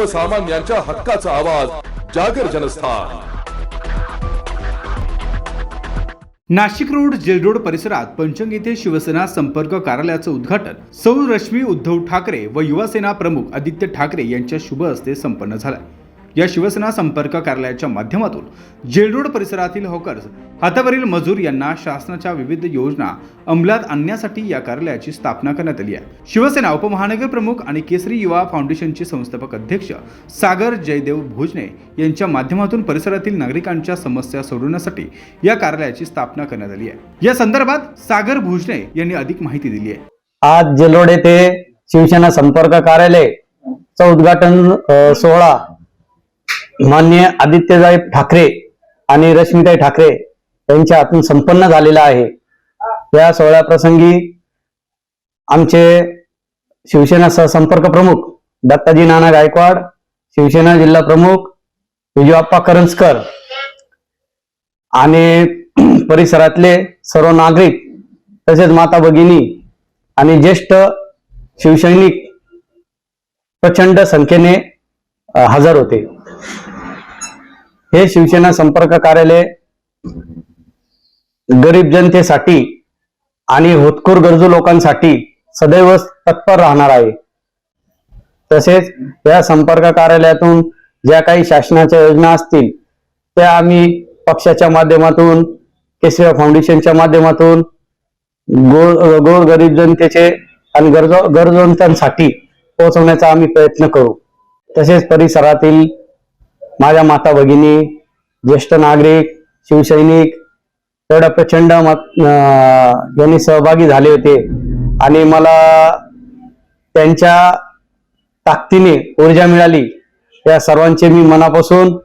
सर्वसामान्यांच्या हक्काचा आवाज Jagar Janasthan. Nashik road jail road परिसरात पंचंग येथे शिवसेना संपर्क कार्यालयाचं उद्घाटन. सौ रश्मी उद्धव ठाकरे व युवासेना प्रमुख आदित्य ठाकरे यांच्या शुभ हस्ते संपन्न झालं. या शिवसेना संपर्क कार्यालयाच्या माध्यमातून जेलरोड परिसरातील हॉकर्स हातावरील मजूर यांना शासनाच्या विविध योजना अंमलात आणण्यासाठी या कार्यालयाची स्थापना करण्यात आली आहे. शिवसेना उपमहानगर प्रमुख आणि केसरी युवा फाउंडेशनचे संस्थापक अध्यक्ष सागर जयदेव भोजने यांच्या माध्यमातून परिसरातील नागरिकांच्या समस्या सोडवण्यासाठी या कार्यालयाची स्थापना करण्यात आली आहे. या संदर्भात सागर भोजने यांनी अधिक माहिती दिली आहे. आज जेलोड येथे शिवसेना संपर्क कार्यालय उद्घाटन सोहळा मान्य आदित्यजाई ठाकरे आणि रश्मिताई ठाकरे यांच्या हातून संपन्न झालेला आहे. या सोहळ्याप्रसंगी आमचे शिवसेना सहसंपर्क प्रमुख दत्ताजी नाना गायकवाड शिवसेना जिल्हा प्रमुख विजयप्पा करंजकर आणि परिसरातले सर्व नागरिक तसेच माता भगिनी आणि ज्येष्ठ शिवसैनिक प्रचंड संख्येने हजर होते. हे शिवसेना संपर्क कार्यालय गरीब जनतेसाठी आणि होतखोर गरजू लोकांसाठी सदैव तत्पर राहणार आहे. तसेच या संपर्क कार्यालयातून ज्या काही शासनाच्या योजना असतील त्या आम्ही पक्षाच्या माध्यमातून केसरी फाउंडेशनच्या माध्यमातून गोर गोर गरीब जनतेचे आणि गरज गरजवंतांसाठी पोहोचवण्याचा आम्ही प्रयत्न करू. तसेच परिसरातील माझ्या माता भगिनी ज्येष्ठ नागरिक शिवसैनिक एवढ्या प्रचंड यांनी सहभागी झाले होते. आणि मला त्यांच्या ताकदीने ऊर्जा मिळाली. या सर्वांचे मी मनापासून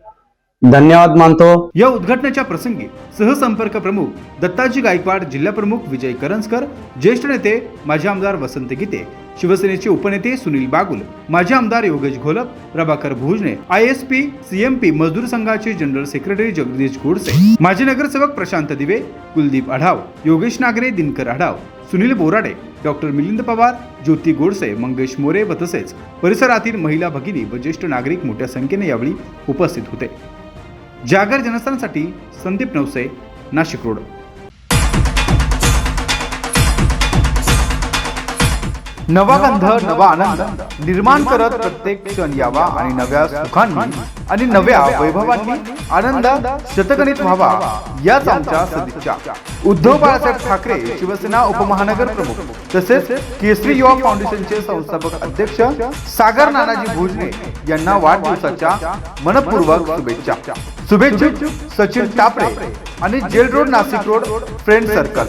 धन्यवाद मानतो. या उद्घाटनाच्या प्रसंगी सहसंपर्क प्रमुख दत्ताजी गायकवाड जिल्हा प्रमुख विजय करंजकर ज्येष्ठ नेते माजी आमदार वसंत गीते शिवसेनेचे उपनेते सुनील बागुल माजी आमदार Yogesh Gholap Prabhakar Bhujne I S P CMP मजदूर संघाचे जनरल सेक्रेटरी जगदीश गोडसे माजी नगरसेवक प्रशांत दिवे कुलदीप आढाव योगेश नागरे दिनकर आढाव सुनील बोराडे डॉक्टर मिलिंद पवार ज्योती गोडसे मंगेश मोरे व तसेच परिसरातील महिला भगिनी व ज्येष्ठ नागरिक मोठ्या संख्येने यावेळी उपस्थित होते. जागर जनस्थानसाठी संदीप नवसे नाशिक रोड. नवा गंध नवा आनंद निर्माण करत प्रत्येक क्षण यावा आणि नव्या सुखांनी आणि नव्या वैभवांनी आनंद शतगणित व्हावा. याच आमच्या सदिच्छा. उद्धव बाळासाहेब ठाकरे शिवसेना उपमहानगर प्रमुख तसेच केसरी युवा फाउंडेशनचे संस्थापक अध्यक्ष सागर नानाजी भोजने यांना वाढदिवसाच्या मनपूर्वक शुभेच्छा. शुभेच्छुक सचिन टापरे आणि jail road Nashik road friend circle.